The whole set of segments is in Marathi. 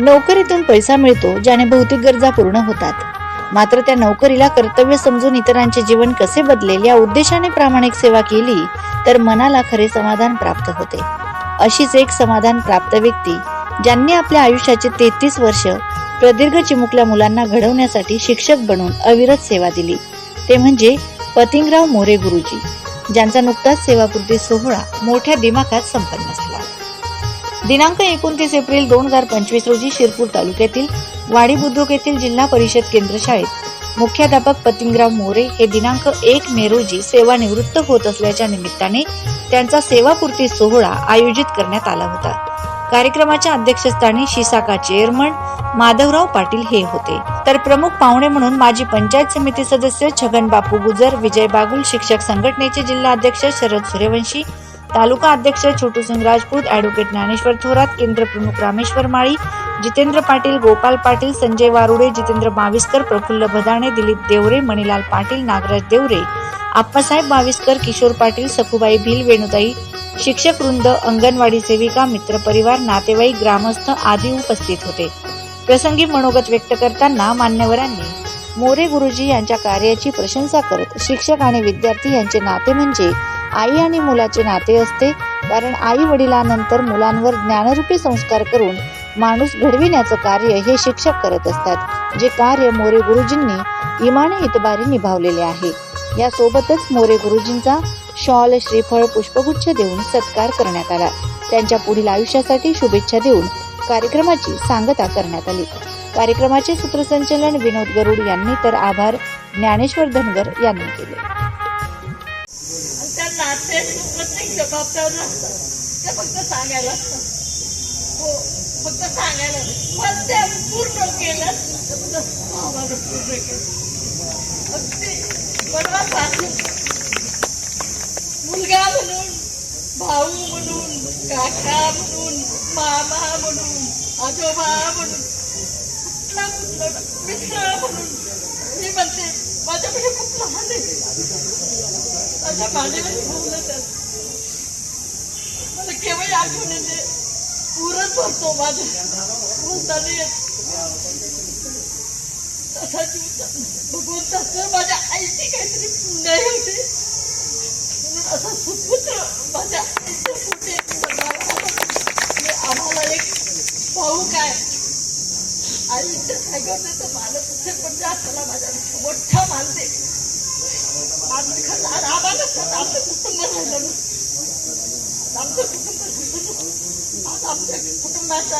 नोकरीतून पैसा मिळतो ज्याने भौतिक गरजा पूर्ण होतात. मात्र त्या नोकरीला कर्तव्य समजून इतरांचे जीवन कसे बदलेल या उद्देशाने प्रामाणिक सेवा केली तर मनाला खरे समाधान प्राप्त होते. अशीच एक समाधान प्राप्त व्यक्ती ज्यांनी आपल्या आयुष्याचे तेहतीस वर्ष प्रदीर्घ चिमुकल्या मुलांना घडवण्यासाठी शिक्षक बनून अविरत सेवा दिली. ते म्हणजे पतिंगराव मोरे गुरुजी ज्यांचा नुकताच सेवापूर्ती सोहळा मोठ्या दिमाखात संपन्न झाला. दिनांक एकोणतीस एप्रिल दोन हजार पंचवीस रोजी शिरपूर तालुक्यातील वाडी बुद्रुक येथील जिल्हा परिषद केंद्र शाळेत मुख्याध्यापक पतिंगराव मोरे हे दिनांक एक मे रोजी सेवानिवृत्त होत असल्याच्या निमित्ताने त्यांचा सेवापूर्ती सोहळा आयोजित करण्यात आला होता. कार्यक्रमाच्या अध्यक्षस्थानी शिसाका चेअरमन माधवराव पाटील हे होते. तर प्रमुख पाहुणे म्हणून माजी पंचायत समिती सदस्य छगन बापू गुजर विजय बागुल शिक्षक संघटनेचे जिल्हा अध्यक्ष शरद सूर्यवंशी तालुका अध्यक्ष छोटू सिंग राजपूत ॲडव्होकेट ज्ञानेश्वर थोरात केंद्र प्रमुख रामेश्वर माळी जितेंद्र पाटील गोपाल पाटील संजय वारुडे जितेंद्र बाविस्कर प्रफुल्ल भदाणे दिलीप देवरे मणिलाल पाटील नागराज देवरे आप्पासाहेब बाविस्कर किशोर पाटील सखुबाई भिल वेणुताई शिक्षक वृंद अंगणवाडी सेविका मित्रपरिवार नातेवाईक ग्रामस्थ आदी उपस्थित होते. प्रसंगी मनोगत व्यक्त करताना मान्यवरांनी मोरे गुरुजी यांच्या कार्याची प्रशंसा करत शिक्षक आणि विद्यार्थी यांचे नाते म्हणजे आई आणि मुलाचे नाते असते. कारण आई वडिलांनंतर मुलांवर ज्ञानरूपी संस्कार करून माणूस घडविण्याचं कार्य हे शिक्षक करत असतात जे कार्य मोरे गुरुजींनी इमाने इतबारी निभावलेले आहे. यासोबतच मोरे गुरुजींचा शॉल श्रीफळ पुष्पगुच्छ देऊन सत्कार करण्यात आला. त्यांच्या पुढील आयुष्यासाठी शुभेच्छा देऊन कार्यक्रमाची सांगता करण्यात आली. कार्यक्रमाचे सूत्रसंचालन विनोद गरुड यांनी तर आभार ज्ञानेश्वर धनगर यांनी केले. जबाबदार फक्त सांगायला हो, पण ते पूर्ण केलं पूर्ण केलं. अगदी मुलगा म्हणून भाऊ म्हणून काका म्हणून मामा म्हणून आजोबा म्हणून कुठला म्हणून मी म्हणते खूप लहान आहे माझ्या मांडीवर तर मला केव्हाही आठवण येते पुरत भरतो माझं बोलताना येत तसा जीव भगवंताचं माझ्या आईची काहीतरी पुण्य होती. म्हणून असा सुपुत्र माझ्या आईच्या पोटी जन्माला आला. आणि आम्हाला एक भाऊ काय आईच्या सायगवण्याचं असेल पण माझ्या मोठा मानते. आम्ही खरं आम्हाला आमचं कुटुंब राहिलं आमचं कुटुंब आज आमच्या कुटुंबाचा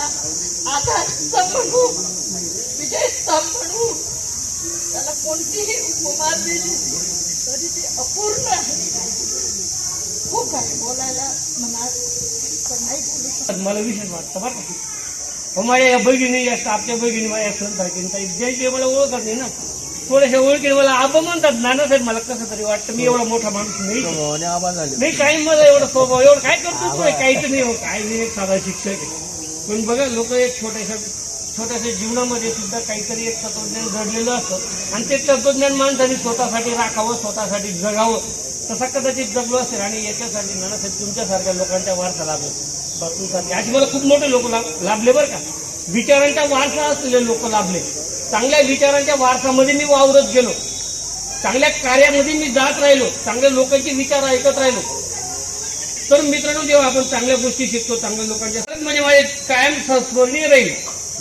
म्हणू म्हणू त्याला कोणतीही उपमा दिली तरी ती अपूर्ण आहे. खूप आहे. बोलायला मनात पण नाही बोलू शकत. मला विशेष वाटतं बरं का? माझ्या या बहिणी या स्टाफच्या बहिणी माझ्या सण काही ज्यांची मला ओळखत नाही ना थोड्याशा ओळखीने मला आबा म्हणतात नानासाहेब मला कसं तरी वाटतं मी एवढा मोठा माणूस नाही नाही काही मला एवढा स्वभाव एवढं काय करतो काहीच नाही हो काही नाही एक साधा शिक्षक पण बघा लोक एक छोट्याशा छोट्याशा जीवनामध्ये सुद्धा काहीतरी एक तत्वज्ञान घडलेलं असतं. आणि ते तत्वज्ञान माणसाने स्वतःसाठी राखावं स्वतःसाठी जगावं. तसा कदाचित जगलो असेल आणि याच्यासाठी नानासाहेब तुमच्यासारख्या लोकांच्या वारसा लाभले बापूसारखे. असे मला खूप मोठे लोक लाभले बरं का. विचारांच्या वारसा असलेले लोक लाभले. चांगल्या विचारांच्या वारसामध्ये मी वावरत गेलो. चांगल्या कार्यामध्ये मी जात राहिलो. चांगल्या लोकांचे विचार ऐकत राहिलो. तर मित्रांनो जेव्हा आपण चांगल्या गोष्टी शिकतो चांगल्या लोकांच्या म्हणजे माझे कायम संस्मरणीय राहील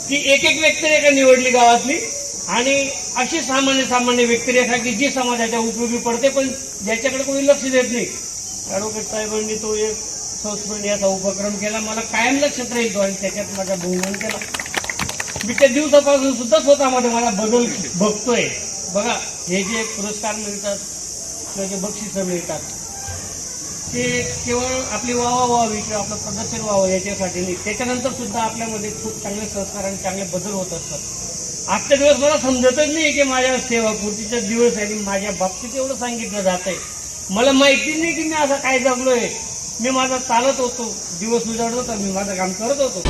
की एक एक व्यक्तिरेखा निवडली गावातली आणि अशी सामान्य सामान्य व्यक्तिरेखा की जी समाजाच्या उपयोगी पडते पण ज्याच्याकडे कोणी लक्ष देत नाही. ॲडव्होकेट साहेबांनी तो एक संस्मरणीयाचा उपक्रम केला. मला कायम लक्षात राहील तो आणि त्याच्यात माझ्या बहुमान केला. मी त्या दिवसापासून सुद्धा स्वतःमध्ये मला बदल बघतोय. बघा हे जे पुरस्कार मिळतात किंवा जे बक्षिसं मिळतात ते केवळ आपली वावा व्हावी किंवा आपलं प्रदर्शन व्हावं याच्यासाठी नाही. त्याच्यानंतर सुद्धा आपल्यामध्ये खूप चांगले संस्कार आणि चांगले बदल होत असतात. आजचा दिवस मला समजतच नाही की माझ्या सेवापूर्तीचा दिवस आहे. माझ्या बाबतीत एवढं सांगितलं जात आहे. मला माहिती नाही की मी असं काय जगलोय. मी माझा चालत होतो. दिवस उजाडत होता. मी माझं काम करत होतो.